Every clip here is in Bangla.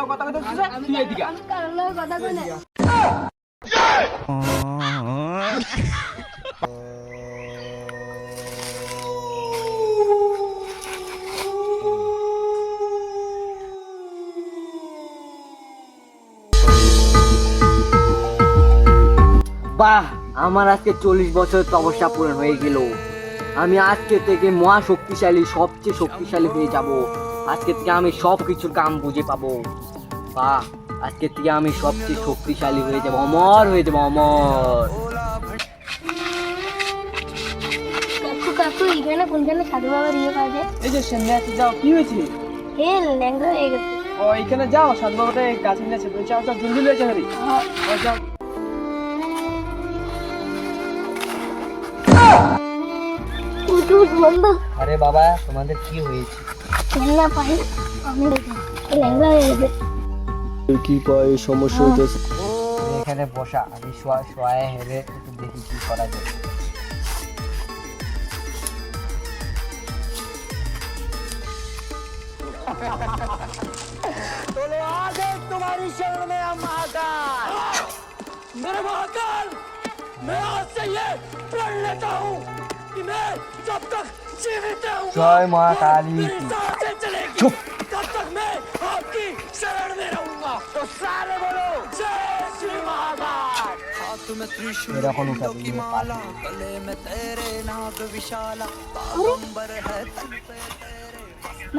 কালো কথা কথা তুই এদিকে আমি কারোর লগে কথা কই না। বাহ আমার আজকে চল্লিশ বছর তপস্যা পূরণ হয়ে গেল। আমি আজকে থেকে মহা শক্তিশালী সবচেয়ে শক্তিশালী হয়ে যাব। আজকে থেকে আমি সব কিছুর কাম বুঝে পাবো। বাহ আজকে থেকে আমি সবচেয়ে শক্তিশালী হয়ে যাব অমর হয়ে যাব অমর। কাকু কাকু এখানে কোনখানে সাধু বাবার ইয়ে পাওয়া যায়? এই যে সামনে যাও কি হয়েছে? হে ল্যাংড়া হয়ে গেছে। ও এখানে যাও সাধু বাবাটা হরি আরে বাবা তোমাদের কি হয়েছে খেলনা পাই আমি ল্যাংড়া হয়ে গেছে কি পায়ে সমস্যা হইতেছে তুমি এখানে বসা আমি শোয়া শোয়ায় হেরে একটু দেখি কি করা যায় मेरे महाकाल मैं आज से ये प्रण लेता हूँ कि मैं जब तक जीवित रहूंगा জয় মা কালী मेरी কি सांसें चलेगी तब तक मैं आपकी शरण में रहूंगा तो सारे बोलो जय श्री महाकाल এরকম উঠাবে নিয়ে পারবে।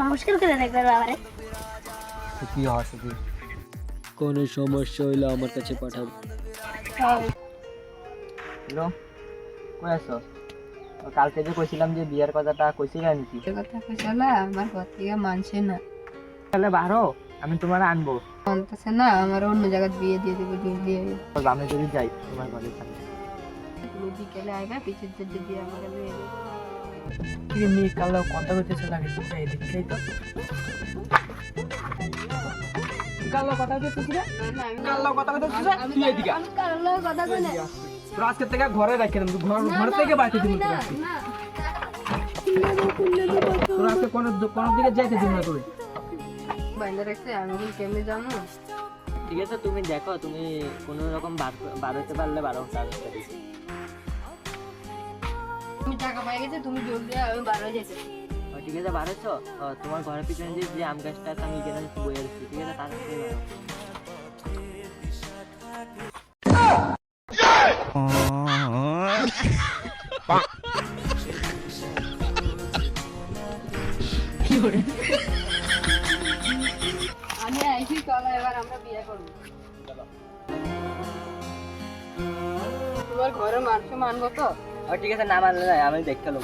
নমস্কার করে দেখবে বাবারে সুখী হ সুখী কোনো সমস্যা হইলে আমার কাছে পাঠাবো হ্যালো কই আছো ও কালকে যে কইছিলাম যে বিয়ের কথাটা কইছিলা নাকি? সে কথা কইছালা আমার ঘর থেকে মানছে না। তাহলে বারো আমি তোমার আনব। মানতেছে না আমার অন্য জায়গায় বিয়ে দিয়ে দেবে জলদি আইবে আমি যদি যাই তোমার ঘরে থাকবে তুমি বিকেলে আইবা পিছের দিকে দিয়ে আমার বিয়ে দেবে। মেয়ে কালো কথা কইতেছে লাগে তুই তো। কালো কথা কইতেছিস না কালো কথা কইতেছিস তুই এদিকে আমি কথা কই না। তোর আজকে থেকে ঘরে রাখে দেব ঘর ঘর থেকে বাইতে দিব তোর। আজকে না তোর আজকে কোন কোন দিকে যাইতে দিব না তুই। বাইন্দা রাখছে আমি কি কেমনে জানো ঠিক আছে তুমি দেখো তুমি কোনো রকম বার বার হতে পারলে বারো তাড়াতাড়ি তুমি টাকা পাই গেছে তুমি জলদি আমি বারো যেতে ও, ঠিক আছে বার হচ্ছ ও, তোমার ঘরের পিছনে যে আম গাছটা আছে আমি এখানে বয়ে আসছি ঠিক আছে তাড়াতাড়ি আমি আইছি চলো এবার আমরা বিয়ে করব। তোমার ঘরে মানুষ মানবো তো? ঠিক আছে না মানলে নাই, আমি দেখতে চলো।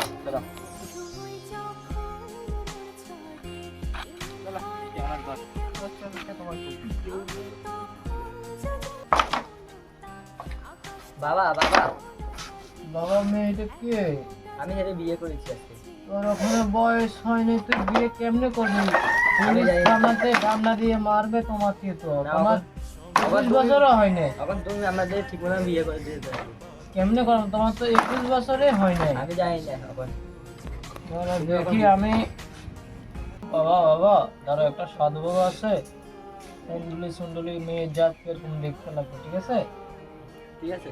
বাবা বাবা। বাবা মেয়েটা কে? আমি যাতে বিয়ে করেছি আজকে। তোর ওখানে বয়স হয়নি তুই বিয়ে কেমনে করবি? পুলিশ থানাতে গামলা দিয়ে মারবে তোমাকে তো। আবার একুশ বছরও হয়নি। এখন তুমি আমাদের ঠিক মতো বিয়ে করে দিতে। কেমনে করব? তোমার তো একুশ বছরে হয় নাই আমি জানি না এখন দেখি আমি বাবা বাবা ধরো একটা সাধু বাবা আছে কুণ্ডলি সুন্দলি মেয়ের জাত এরকম দেখতে লাগবে ঠিক আছে? ঠিক আছে।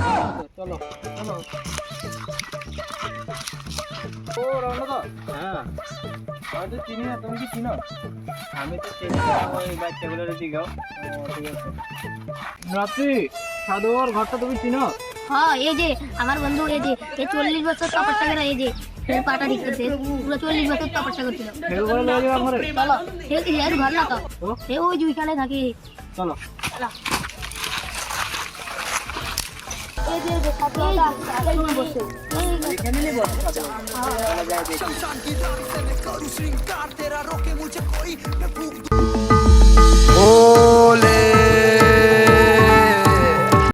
চলো। চলো ও রওনা হ্যাঁ। আমি তো চিনি না তুমি কি চিনো? আমি তো চিনি ওই বাচ্চাগুলোর দিকেও ঠিক আছে। রাত্রি সাধু ঘরটা তুমি চিনো? হ্যাঁ এই যে আমার বন্ধু এই যে এই চল্লিশ বছর তপস্যা করে এই যে পাটা দিতেছে পুরো চল্লিশ বছর তপস্যা করছিল। ফের লয়ে ঘরে? চলো না তো। ওই যে ওইখানে থাকে চলো। এই যে এই যে ছাত্রটা এখানে বসে এই এখানে নিয়ে বসে খাবে भोले